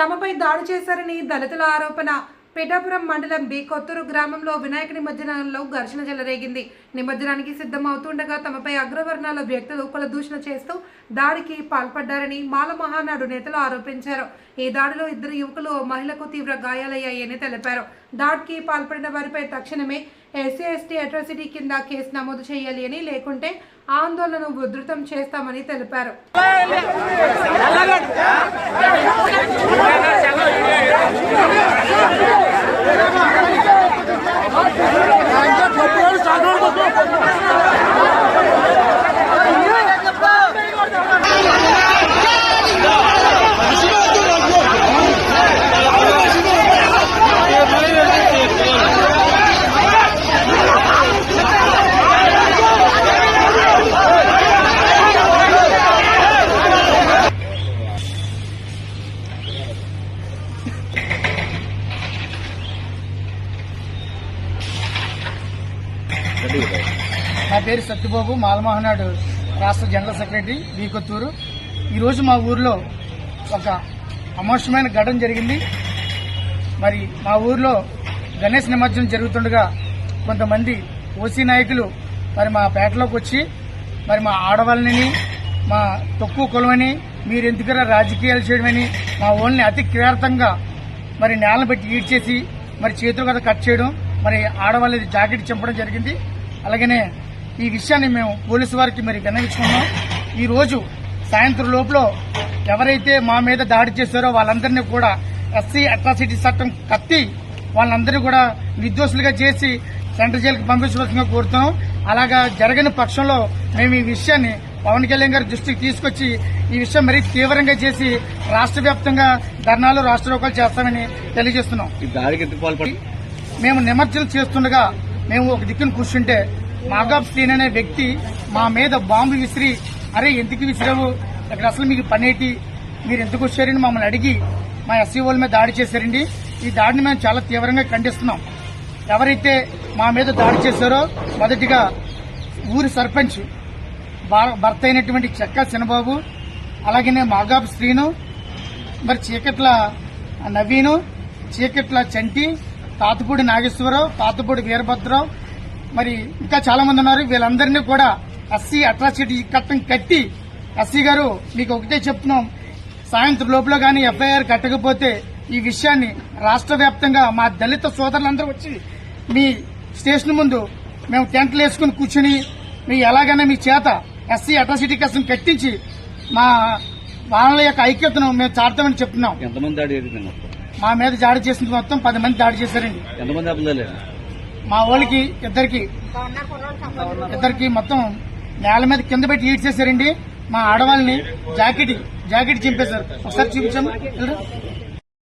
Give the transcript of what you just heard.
తమపై దాడి చేశారని దళితుల ఆరోపణ. పిఠాపురం మండలం బి కొత్తూరు గ్రామంలో వినాయక నిమజ్జనంలో ఘర్షణ చెలరేగింది. నిమజ్జనానికి సిద్ధమవుతుండగా తమపై అగ్రవర్ణాల వ్యక్తులు కుల దూషణ చేస్తూ దాడికి పాల్పడ్డారని మాల మహానాడు నేతలు ఆరోపించారు. ఈ దాడిలో ఇద్దరు యువకులు మహిళకు తీవ్ర గాయాలయ్యాయని తెలిపారు. దాడికి పాల్పడిన వారిపై తక్షణమే ఎస్సీ ఎస్టీ అట్రాసిటీ కింద కేసు నమోదు చేయాలి అని లేకుంటే ఆందోళన ఉధృతం చేస్తామని తెలిపారు. నా పేరు సత్యబాబు మాలమోహనాడు రాష్ట్ర జనరల్ సెక్రటరీ వి కొత్తూరు ఈరోజు మా ఊర్లో ఒక అమోషమైన ఘటన జరిగింది. మరి మా ఊర్లో గణేష్ నిమజ్జనం జరుగుతుండగా కొంతమంది ఓసీ నాయకులు మరి మా పేటలోకి వచ్చి మరి మా ఆడవాళ్ళని మా తక్కువ కులమని మీరు ఎందుకరా రాజకీయాలు చేయడమని మా ఓళ్ళని అతి క్రియార్థంగా మరి నేలను పెట్టి ఈడ్చేసి మరి చేతులు కదా కట్ చేయడం మరి ఆడవాళ్ళది జాకెట్ చంపడం జరిగింది. అలాగనే ఈ విషయాన్ని మేము పోలీసు వారికి మరి విన్నవించుకున్నాం. ఈ రోజు సాయంత్రం లోపల ఎవరైతే మా మీద దాడి చేశారో వాళ్ళందరినీ కూడా ఎస్సీ అట్రాసిటీ చట్టం కత్తి వాళ్ళందరినీ కూడా నిర్దోషులుగా చేసి సెంట్రల్ జైలుకి పంపించవలసిందిగా కోరుతున్నాం. అలాగా జరగని పక్షంలో మేము ఈ విషయాన్ని పవన్ కళ్యాణ్ గారి దృష్టికి తీసుకొచ్చి ఈ విషయం మరీ తీవ్రంగా చేసి రాష్ట్ర వ్యాప్తంగా ధర్నాలు రాష్ట్ర చేస్తామని తెలియజేస్తున్నాం. మేము నిమజ్జనం చేస్తుండగా మేము ఒక దిక్కును కూర్చుంటే మాగాబ్ శ్రీన్ అనే వ్యక్తి మా మీద బాంబు విసిరి అరే ఎందుకు విసిరావు? ఇక్కడ అసలు మీకు పనేటి? మీరు ఎందుకు వచ్చారని మమ్మల్ని అడిగి మా ఎస్సీ వాళ్ళ మీద దాడి చేశారండి. ఈ దాడిని మేము చాలా తీవ్రంగా ఖండిస్తున్నాం. ఎవరైతే మా మీద దాడి చేశారో మొదటిగా ఊరి సర్పంచ్ భర్త అయినటువంటి చెక్క చిన్నబాబు అలాగనే మాగాబ్ శ్రీను మరి చీకట్ల నవీను చీకట్ల చంటి తాతపూడి నాగేశ్వరరావు తాతపూడి వీరభద్రరావు మరి ఇంకా చాలా మంది ఉన్నారు. వీళ్ళందరినీ కూడా ఎస్సీ అట్రాసిటీ చట్టం కట్టి ఎస్సీ గారు మీకు ఒకటే చెప్తున్నాం. సాయంత్రం లోపల కానీ ఎఫ్ఐఆర్ కట్టకపోతే ఈ విషయాన్ని రాష్ట్ర వ్యాప్తంగా మా దళిత సోదరులందరూ వచ్చి మీ స్టేషన్ ముందు మేము టెంట్లు వేసుకుని కూర్చుని మీ ఎలాగైనా మీ చేత ఎస్సీ అట్రాసిటీ కోసం కట్టించి మా వాళ్ళ యొక్క ఐక్యతను మేము చాడతామని చెప్తున్నాం. ఎంతమంది దాడి మా మీద దాడి చేసిన మొత్తం పది మంది దాడి చేశారండి. ఎంతమంది మా వాళ్ళకి ఇద్దరికి ఇద్దరికి మొత్తం నేల మీద కింద పెట్టి ఈడ్ చేశారండి. మా ఆడవాళ్ళని జాకెట్ జాకెట్ చింపేశారు. ఒకసారి చూపించాము